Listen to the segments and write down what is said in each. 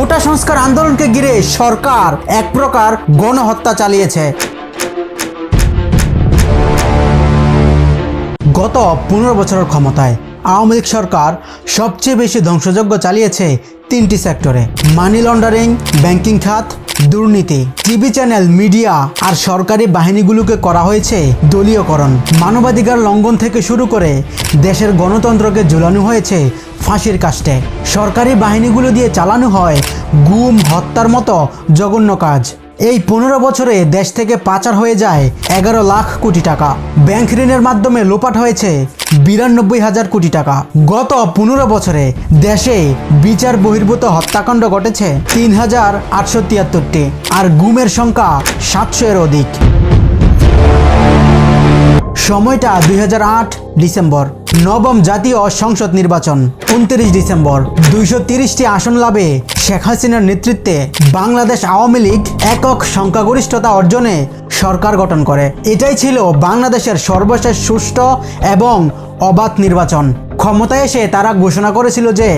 কোটা সংস্কার আন্দোলনকে ঘিরে সরকার এক প্রকার গণহত্যা চালিয়েছে। গত পনেরো বছরের ক্ষমতায় আওয়ামী লীগ সরকার সবচেয়ে বেশি ধ্বংসযজ্ঞ চালিয়েছে তিনটি সেক্টরে। মানি লন্ডারিং, ব্যাংকিং খাত দুর্নীতি, টিভি চ্যানেল, মিডিয়া আর সরকারি বাহিনীগুলোকে করা হয়েছে দলীয়করণ। মানবাধিকার লঙ্ঘন থেকে শুরু করে দেশের গণতন্ত্রকে ঝুলানো হয়েছে ফাঁসির কাস্টে সরকারি বাহিনীগুলো দিয়ে চালানো হয় গুম, হত্যার মতো জঘন্য কাজ। এই পনেরো বছরে দেশ থেকে পাচার হয়ে যায় এগারো লাখ কোটি টাকা। ব্যাংক ঋণের মাধ্যমে লোপাট হয়েছে বিরানব্বই হাজার কোটি টাকা। গত পনেরো বছরে দেশে বিচার বহির্ভূত হত্যাকাণ্ড ঘটেছে তিন হাজার আটশো তিয়াত্তরটি, আর গুমের সংখ্যা সাতশো এর অধিক। সময়টা দুই হাজার আট ডিসেম্বর, নবম জাতীয় সংসদ নির্বাচন, উনত্রিশ ডিসেম্বর। দুইশো তিরিশটি আসন লাভে শেখ হাসিনার নেতৃত্বে বাংলাদেশ আওয়ামী লীগ একক সংখ্যাগরিষ্ঠতা অর্জনে সরকার গঠন করে। এটাই ছিল বাংলাদেশের সর্বশেষ সুষ্ঠু এবং অবাধ নির্বাচন। ক্ষমতায় এসে তারা ঘোষণা করেছিল যে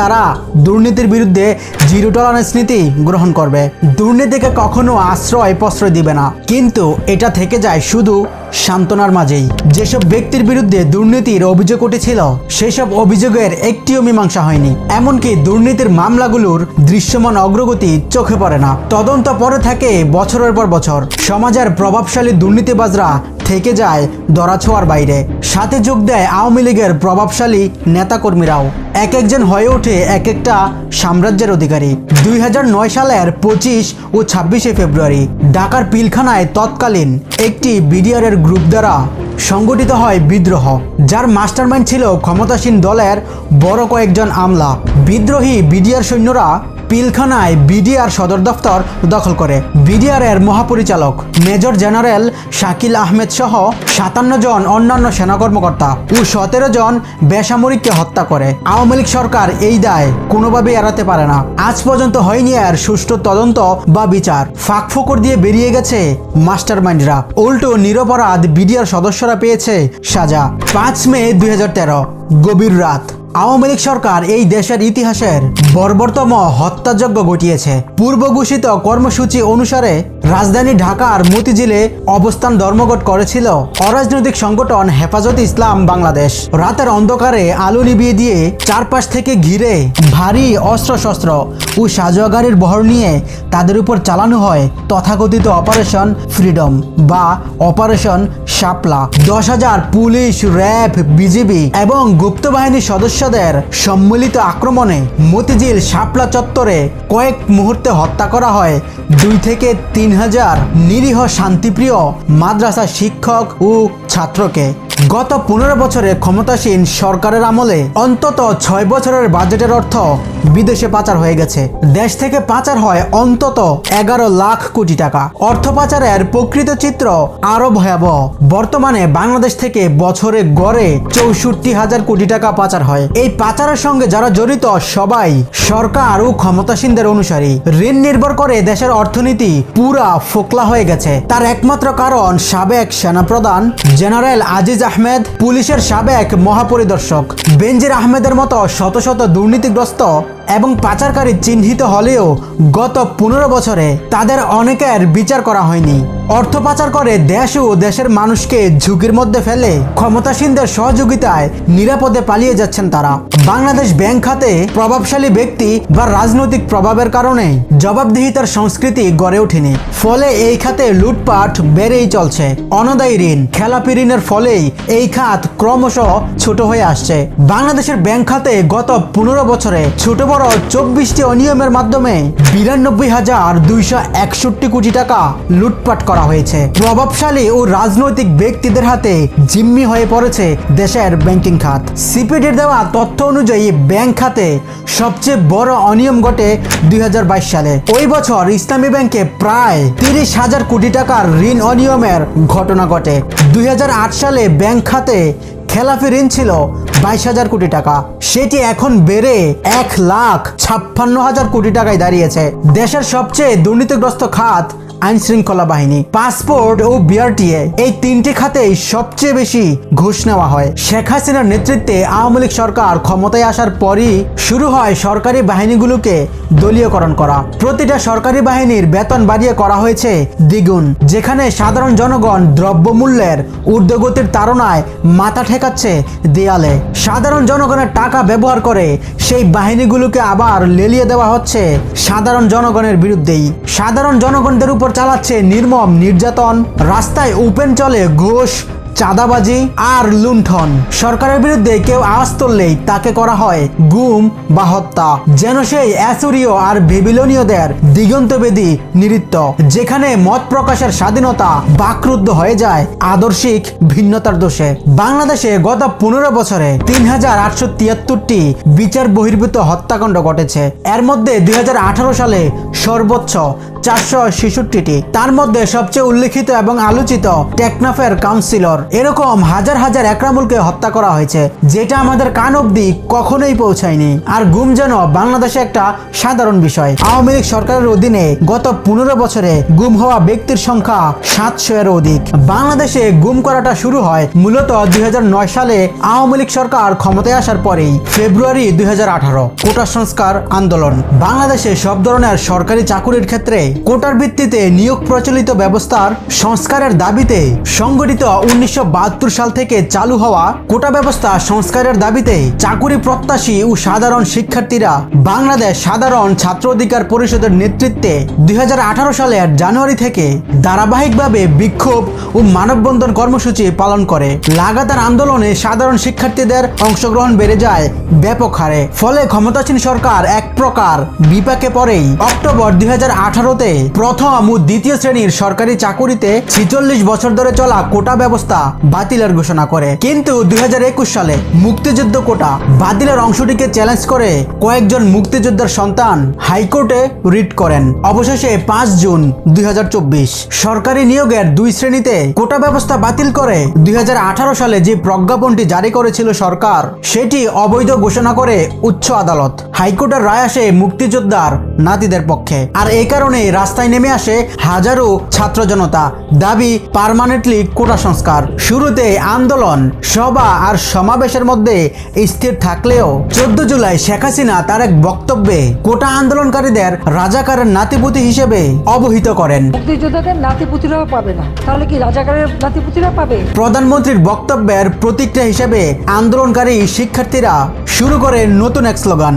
তারা দুর্নীতির বিরুদ্ধে জিরো টলারেন্স নীতি গ্রহণ করবে। দুর্নীতিকে কখনো আশ্রয় প্রশ্রয় দিবে না। কিন্তু এটা থেকে যায় শুধু সান্ত্বনার মাঝেই। যেসব ব্যক্তির বিরুদ্ধে দুর্নীতির অভিযোগ উঠেছিল, সেসব অভিযোগের একটিও মীমাংসা হয়নি। এমনকি দুর্নীতির মামলাগুলোর দৃশ্যমান অগ্রগতি চোখে পড়ে না। তদন্ত পরে থাকে বছরের পর বছর। সমাজের প্রভাবশালী দুর্নীতিবাজরা থেকে যায় দরাছোয়ার বাইরে। সাথে যোগ দেয় আওয়ামী লীগের প্রভাবশালী নেতাকর্মীরাও। এক একজন হয়ে ওঠে এক একটা সাম্রাজ্যের অধিকারী। দুই নয় সালের পঁচিশ ও ছাব্বিশে ফেব্রুয়ারি, ঢাকার পিলখানায় তৎকালীন একটি বিডিআরের গ্রুপ দ্বারা সংগঠিত হয় বিদ্রোহ, যার মাস্টারমাইন্ড ছিল ক্ষমতাসীন দলের বড় কয়েকজন আমলা। বিদ্রোহী বিডিআর সৈন্যরা পিলখানায় বিডিআর সদর দফতর দখল করে। বিডিআর এর মহাপরিচালক মেজর জেনারেল শাকিল আহমেদ সহ সাতান্ন জন অন্যান্য সেনা কর্মকর্তা ও সতেরো জন বেসামরিককে হত্যা করে। আওয়ামী লীগ সরকার এই দায় কোনোভাবেই এড়াতে পারে না। আজ পর্যন্ত হয়নি আর সুষ্ঠু তদন্ত বা বিচার। ফাঁক ফোকর দিয়ে বেরিয়ে গেছে মাস্টার মাইন্ডরা উল্টো নিরপরাধ বিডিআর সদস্যরা পেয়েছে সাজা। পাঁচ মে দুই হাজার তেরো, গভীর রাত। আওয়ামী লীগ সরকার এই দেশের ইতিহাসের বর্বরতম হত্যাযজ্ঞ ঘটিয়েছে। পূর্ব ঘোষিত কর্মসূচি অনুসারে রাজধানী ঢাকার মতিঝিলে অবস্থান ধর্মঘট করেছিল অরাজনৈতিক সংগঠন হেফাজত ইসলাম বাংলাদেশ। রাতের অন্ধকারে আলো নিভিয়ে দিয়ে চারপাশ থেকে ঘিরে ভারী অস্ত্রশস্ত্র ও সাজোয়া গাড়ির বহর নিয়ে তাদের উপর চালানো হয় তথাকথিত অপারেশন ফ্রিডম বা অপারেশন শাপলা। দশ হাজার পুলিশ, র্যাব, বিজিবি এবং গুপ্ত বাহিনীর সদস্যদের সম্মিলিত আক্রমণে মতিঝিল শাপলা চত্বরে কয়েক মুহূর্তে হত্যা করা হয়। দুই থেকে তিন হাজার নিরীহ শান্তিপ্রিয় মাদ্রাসা শিক্ষক ও ছাত্রকে। গত পনেরো বছরে ক্ষমতাসীন সরকারের আমলে অন্তত ছয় বছরের বাজেটের অর্থ বিদেশে পাচার হয়ে গেছে। দেশ থেকে পাচার হয় অন্তত এগারো লাখ কোটি টাকা। অর্থ পাচারের প্রকৃত চিত্র আরও ভয়াবহ। বর্তমানে বাংলাদেশ থেকে বছরে গড়ে চৌষট্টি হাজার কোটি টাকা পাচার হয়। এই পাচারের সঙ্গে যারা জড়িত, সবাই সরকার ও ক্ষমতাসীনদের অনুসারী। ঋণ নির্ভর করে দেশের অর্থনীতি পুরা ফোকলা হয়ে গেছে। তার একমাত্র কারণ সাবেক সেনাপ্রধান জেনারেল আজিজ আহমেদ পুলিশের সাবেক মহাপরিদর্শক। বেনজির আহমেদের মতো শত শত দুর্নীতিগ্রস্ত এবং পাচারকারী চিহ্নিত হলেও গত পনেরো বছরে তাদের অনেকের বিচার করা হয়নি। অর্থ পাচার করে দেশ ও দেশের মানুষকে ঝুঁকির মধ্যে ফেলে ক্ষমতাসীনদের সহযোগিতায় নিরাপদে পালিয়ে যাচ্ছেন তারা। বাংলাদেশ ব্যাংক খাতে প্রভাবশালী ব্যক্তি বা রাজনৈতিক প্রভাবের কারণে জবাবদিহিতার সংস্কৃতি গড়ে ওঠেনি। ফলে এই খাতে লুটপাট বেড়েই চলছে। অনদায়ী ঋণ, খেলাপি ঋণের ফলেই এই খাত ক্রমশ ছোট হয়ে আসছে। বাংলাদেশের ব্যাংক খাতে গত পনেরো বছরে ছোট বড় চব্বিশটি অনিয়মের মাধ্যমে বিরানব্বই হাজার দুইশো একষট্টি কোটি টাকা লুটপাট করা হয়েছে। প্রভাবশালী ও রাজনৈতিক ব্যক্তিদের হাতে জিম্মি হয়ে পড়েছে দেশের ব্যাংকিং খাত। সিপিডির দেওয়া তথ্য অনুযায়ী ব্যাংক খাতে সবচেয়ে বড় অনিয়ম ঘটে দুই হাজার বাইশ সালে। ওই বছর ইসলামী ব্যাংকে প্রায় তিরিশ হাজার কোটি টাকার ঋণ অনিয়মের ঘটনা ঘটে। দুই হাজার আট সালে ব্যাংক খাতে খেলাফি ঋণ ছিল বাইশ হাজার কোটি টাকা। সেটি এখন বেড়ে এক লাখ ছাপ্পান্ন হাজার কোটি টাকায় দাঁড়িয়েছে। দেশের সবচেয়ে দুর্নীতিগ্রস্ত খাত আইন শৃঙ্খলা বাহিনী, পাসপোর্ট ও বিআরটিএ এই তিনটি খাতেই সবচেয়ে বেশি ঘুষ নেওয়া হয়। শেখ হাসিনার নেতৃত্বে আওয়ামী লীগ সরকার ক্ষমতায় আসার পরই শুরু হয় সরকারি বাহিনীগুলোকে দলীয়করণ করা। প্রতিটা সরকারি বাহিনীর বেতন বাড়িয়ে করা হয়েছে দ্বিগুণ, যেখানে সাধারণ জনগণ দ্রব্যমূল্যের ঊর্ধ্বগতির তাড়নায় মাথা ঠেকাচ্ছে দেয়ালে। সাধারণ জনগণের টাকা ব্যবহার করে সেই বাহিনীগুলোকে আবার লেলিয়ে দেওয়া হচ্ছে সাধারণ জনগণের বিরুদ্ধেই। সাধারণ জনগণদের উপর চালাচ্ছে নির্মম নির্যাতন, রাস্তায় ওপেন চলে ঘোষ, চাঁদাবাজি আর লুণ্ঠন। সরকারের বিরুদ্ধে কেউ আওয়াজ তুললেই তাকে করা হয় গুম বা হত্যা। যেন সেই অ্যাসুরীয় আর বেবিলনীয়দের দিগন্তবেদী নৃত্য যেখানে মত প্রকাশের স্বাধীনতা বাকরুদ্ধ হয়ে যায় আদর্শিক ভিন্নতার দোষে। বাংলাদেশে গত পনেরো বছরে তিন হাজার আটশো তিয়াত্তরটি বিচার বহির্ভূত হত্যাকাণ্ড ঘটেছে। এর মধ্যে দুই হাজার আঠারো সালে সর্বোচ্চ চারশো ছেষট্টিটি। তার মধ্যে সবচেয়ে উল্লেখিত এবং আলোচিত টেকনাফের কাউন্সিলর। এরকম হাজার হাজার একরামুলকে হত্যা করা হয়েছে, যেটা আমাদের কান অব্দি কখনোই পৌঁছায়নি। আর গুম যেন বাংলাদেশে একটা সাধারণ বিষয়। আওয়ামী লীগ সরকারের অধীনে গত পনেরো বছরে গুম হওয়া ব্যক্তির সংখ্যা সাতশো এর অধিক। বাংলাদেশে গুম করাটা শুরু হয় মূলত দুই হাজার নয় সালে আওয়ামী লীগ সরকার ক্ষমতায় আসার পরেই, ফেব্রুয়ারি দুই হাজার আঠারো। কোটা সংস্কার আন্দোলন। বাংলাদেশে সব ধরনের সরকারি চাকুরির ক্ষেত্রে কোটার ভিত্তিতে নিয়োগ প্রচলিত ব্যবস্থার সংস্কারের দাবিতে সংগঠিত উনিশশো সাল থেকে চালু হওয়া কোটা ব্যবস্থা সংস্কারের দাবিতে চাকুরি প্রত্যাশী ও সাধারণ শিক্ষার্থীরা বাংলাদেশ সাধারণ ছাত্র অধিকার পরিষদের নেতৃত্বে দুই সালের জানুয়ারি থেকে ধারাবাহিকভাবে বিক্ষোভ ও মানববন্ধন কর্মসূচি পালন করে। লাগাতার আন্দোলনে সাধারণ শিক্ষার্থীদের অংশগ্রহণ বেড়ে যায় ব্যাপক হারে। ফলে ক্ষমতাসীন সরকার এক প্রকার বিপাকে পড়েই অক্টোবর দুই হাজার আঠারো তে প্রথম ও দ্বিতীয় শ্রেণির সরকারি চাকুরিতে ছিচল্লিশ বছর ধরে চলা কোটা ব্যবস্থা বাতিলের ঘোষণা করে। কিন্তু দুই সালে মুক্তিযুদ্ধ কোটা বাতিলের অংশটিকে চ্যালেঞ্জ করে কয়েকজন মুক্তিযোদ্ধার সন্তান হাইকোর্টে রিট করেন। অবশেষে পাঁচ জুন দুই সরকারি নিয়োগের দুই শ্রেণীতে কোটা ব্যবস্থা বাতিল করে দুই হাজার আঠারো সালে যে প্রজ্ঞাপনটি জারি করেছিল সরকার, সেটি অবৈধ ঘোষণা করে উচ্চ আদালত। হাইকোর্টের রায় আসে মুক্তিযোদ্ধার নাতিদের পক্ষে। আর এই কারণে রাস্তায় নেমে আসে হাজারো ছাত্র জনতা দাবি পার্মানেন্টলি কোটা সংস্কার। শুরুতে আন্দোলন সভা আর সমাবেশের মধ্যে স্থির থাকলেও চোদ্দ জুলাই শেখ হাসিনা তার এক বক্তব্যে কোটা আন্দোলনকারীদের রাজাকারের নাতিপুতি হিসেবে অবহিত করেন। মুক্তিযোদ্ধাদের নাতিপুতিরাও পাবে না। তাহলে কি রাজাকারের নাতিপুতিরা পাবে? প্রধানমন্ত্রীর বক্তব্যের প্রতিক্রিয়া হিসেবে আন্দোলনকারী শিক্ষার্থীরা শুরু করে নতুন এক স্লোগান।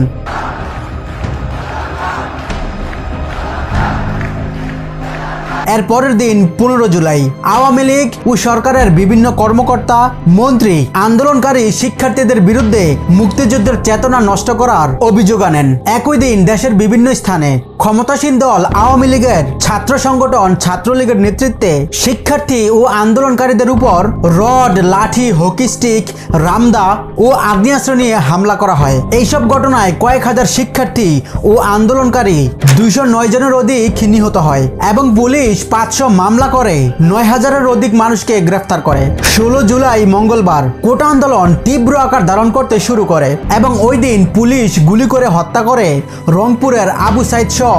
এর পরের দিন পনেরো জুলাই, আওয়ামী লীগ ও সরকারের বিভিন্ন কর্মকর্তা, মন্ত্রী, আন্দোলনকারী শিক্ষার্থীদের বিরুদ্ধে মুক্তিযুদ্ধের চেতনা নষ্ট করার অভিযোগ আনেন। একই দিন দেশের বিভিন্ন স্থানে ক্ষমতাসীন দল আওয়ামী লীগের ছাত্র সংগঠন ছাত্রলীগের নেতৃত্বে শিক্ষার্থী ও আন্দোলনকারীদের উপর রড, লাঠি, হকি স্টিক, রামদা ও আগ্নেয়াস্ত্র নিয়ে হামলা করা হয়। এইসব ঘটনায় কয়েক হাজার শিক্ষার্থী ও আন্দোলনকারী দুইশো নয় জনের অধিক নিহত হয় এবং পুলিশ পাঁচশো মামলা করে, নয় হাজারের অধিক মানুষকে গ্রেফতার করে। ষোলো জুলাই মঙ্গলবার কোটা আন্দোলন তীব্র আকার ধারণ করতে শুরু করে এবং ওই দিন পুলিশ গুলি করে হত্যা করে রংপুরের আবু সাইদ সহ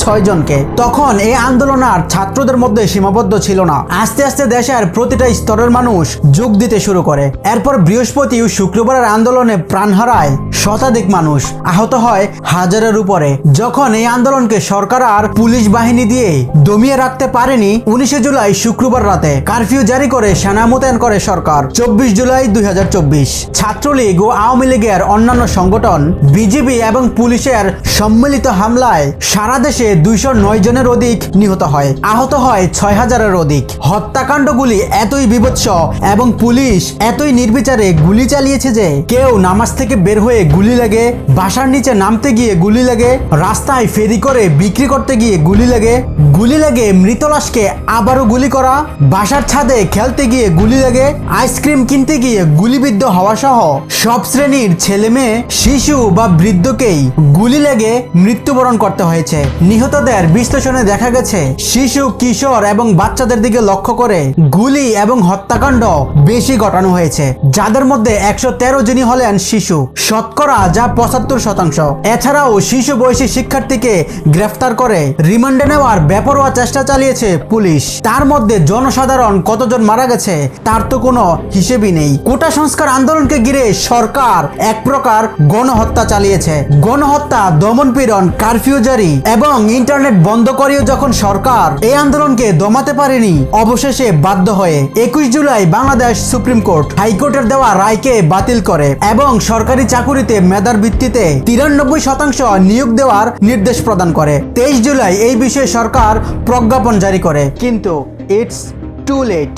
ছয় জনকে তখন এই আন্দোলন আর ছাত্রদের মধ্যে সীমাবদ্ধ ছিল না। আস্তে আস্তে দেশের প্রতিটা স্তরের মানুষ যোগ দিতে শুরু করে। এরপর বৃহস্পতি ও শুক্রবারের আন্দোলনে প্রাণ হারায় শতাধিক মানুষ। আহত হয় হাজারের উপরে। যখন এই আন্দোলনকে সরকার আর পুলিশ বাহিনী দিয়ে দমিয়ে রাখতে পারেনি, উনিশে জুলাই শুক্রবার রাতে কারফিউ জারি করে সেনা মোতায়েন করে সরকার। চব্বিশ জুলাই দুই হাজার চব্বিশ। ছাত্রলীগ ও আওয়ামী লীগের অন্যান্য সংগঠন বিজেপি এবং পুলিশের সম্মিলিত হামলায় সারা দেশে দুইশো নয় জনের অধিক নিহত হয়। আহত হয় ছয় হাজারের অধিক। হত্যাকাণ্ডগুলি এতই বিভৎস এবং পুলিশ এতই নির্বিচারে গুলি চালিয়েছে যে কেউ নামাজ থেকে বের হয়ে গুলি লাগে, বাসার নিচে নামতে গিয়ে গুলি লাগে, রাস্তায় ফেরি করে বিক্রি করতে গিয়ে গুলি লাগে গুলি লাগে মৃত লাশকে আবারও গুলি করা, বাসার ছাদে খেলতে গিয়ে গুলি লাগে, আইসক্রিম কিনতে গিয়ে গুলিবিদ্ধ হওয়া সহ সব শ্রেণির ছেলে মেয়ে শিশু বা বৃদ্ধকেই গুলি লেগে মৃত্যুবরণ করতে হয়েছে। নিহতদের বিশ্লেষণে দেখা গেছে, শিশু, কিশোর এবং বাচ্চাদের দিকে লক্ষ্য করে গুলি এবং হত্যাকাণ্ড বেশি ঘটানো হয়েছে। যাদের মধ্যে একশো তেরো জনই হলেন শিশু। শতকরা যা পঁচাত্তর শতাংশ। এছাড়াও শিশু বয়সী শিক্ষার্থীকে গ্রেফতার করে, রিমান্ডে নেওয়ার বেপরোয়া চেষ্টা চালিয়েছে পুলিশ। তার মধ্যে জনসাধারণ কতজন মারা গেছে, তার তো কোনো হিসেবই নেই। কোটা সংস্কার আন্দোলনকে ঘিরে সরকার এক প্রকার গণহত্যা চালিয়েছে। গণহত্যা দমনপীড়ন কারফিউ জারি এবং ইন্টারনেট বন্ধ করেও যখন সরকার এই আন্দোলনকে দমাতে পারেনি, অবশেষে বাধ্য হয়ে একুশ জুলাই বাংলাদেশ সুপ্রিম কোর্ট হাইকোর্টের দেওয়া রায়কে বাতিল করে এবং সরকারি চাকুরিতে মেধার ভিত্তিতে তিরানব্বই শতাংশ নিয়োগ দেওয়ার নির্দেশ প্রদান করে। তেইশ জুলাই এই বিষয়ে সরকার প্রজ্ঞাপন জারি করে। কিন্তু ইটস টু লেট